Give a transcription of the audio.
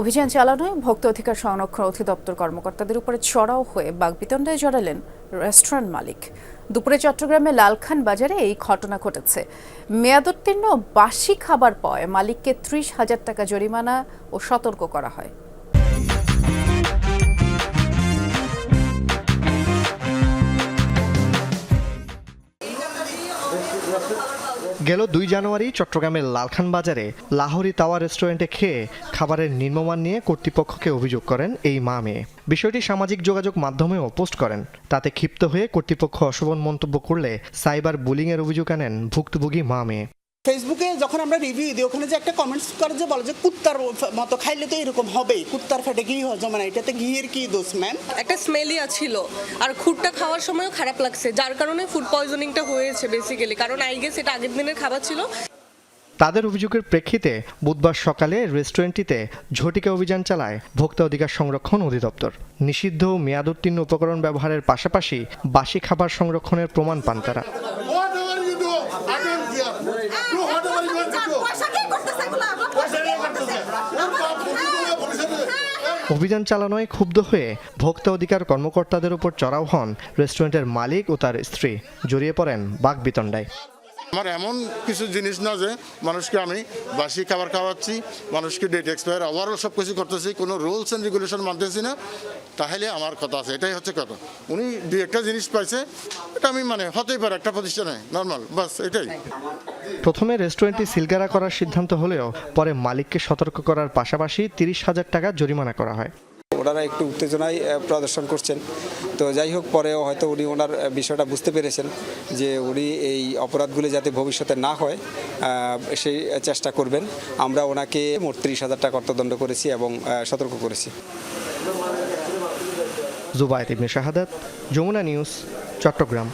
অভিযান চালানোয় ভক্ত অধিকার সংরক্ষণ অধিদপ্তর কর্মকর্তাদের উপরে চড়াও হয়ে বাগবিতণ্ডায় জড়ালেন রেস্টুরেন্ট মালিক। দুপুরে চট্টগ্রামে লালখান বাজারে এই ঘটনা ঘটেছে। মেয়াদোত্তীর্ণ বাসি খাবার পয় মালিককে ত্রিশ হাজার টাকা জরিমানা ও সতর্ক করা হয়। গেল দুই জানুয়ারি চট্টগ্রামের লালখান বাজারে লাহোরি তাওয়া রেস্টুরেন্টে খেয়ে খাবারের নির্মমান নিয়ে কর্তৃপক্ষকে অভিযোগ করেন এই মা মেয়ে। বিষয়টি সামাজিক যোগাযোগ মাধ্যমেও পোস্ট করেন। তাতে ক্ষিপ্ত হয়ে কর্তৃপক্ষ অশোভন মন্তব্য করলে সাইবার বুলিংয়ের অভিযোগ আনেন ভুক্তভোগী মা মেয়ে। ফেসবুকে যখন আমরা রিভিউ দিই ওখানে যে একটা কমেন্টস করে যে বলে যে কুত্তার মতো খাইলে তো এরকম হবেই কুত্তার ফেটে ঘি হজম না। এটাতে ঘিয়ের কি দোষ ম্যাম একটা স্মেলিয়া ছিল আর খুঁটটা খাওয়ার সময়ও খারাপ লাগছে। যার কারণে ফুড পয়জনিংটা হয়েছে বেসিক্যালি কারণ আই গেস এটা আগের দিনের খাবার ছিল। তাদের অভিযোগের প্রেক্ষিতে বুধবার সকালে রেস্টুরেন্টটিতে ঝটিকা অভিযান চালায় ভোক্তা অধিকার সংরক্ষণ অধিদপ্তর। নিষিদ্ধ মেয়াদোত্তীর্ণ উপকরণ ব্যবহারের পাশাপাশি বাসি খাবার সংরক্ষণের প্রমাণ পান তারা। You দিয়া তো. পয়সা করতেছে। দিয়ে। এই, অভিযান চালানোয় ক্ষুব্ধ হয়ে ভোক্তা অধিকার কর্মকর্তাদের উপর চড়াও হন রেস্টুরেন্টের মালিক ও তার স্ত্রী জড়িয়ে পড়েন বাগবিতণ্ডায় আমার এমন কিছু জিনিস না যে মানুষকে আমি বাসি খাবার খাওয়াচ্ছি, মানুষকে ডেট এক্সপায়ার ওভারঅল সব কিছু করতেছি, কোনো রুলস অ্যান্ড রেগুলেশন মানতেছি না, তাহলে আমার কথা আছে, এটাই হচ্ছে কথা। উনি দু একটা জিনিস পাইছে, এটা আমি মানে হতেই পারে, একটা প্রতিষ্ঠানে নর্মাল বাস এটাই। প্রথমে রেস্টুরেন্টটি সিলগারা করার সিদ্ধান্ত হলেও পরে মালিককে সতর্ক করার পাশাপাশি তিরিশ হাজার টাকা জরিমানা করা হয়। ওনারা একটু উত্তেজনায় প্রদর্শন করছেন। তো যাই হোক, পরেও হয়তো উনি ওনার বিষয়টা বুঝতে পেরেছেন যে উনি এই অপরাধগুলি যাতে ভবিষ্যতে না হয় সেই চেষ্টা করবেন। আমরা ওনাকে মোট ত্রিশ হাজার টাকা অর্থদণ্ড করেছি এবং সতর্ক করেছি। জুবায়েত ইবনে শাহাদাত, যমুনা নিউজ, চট্টগ্রাম।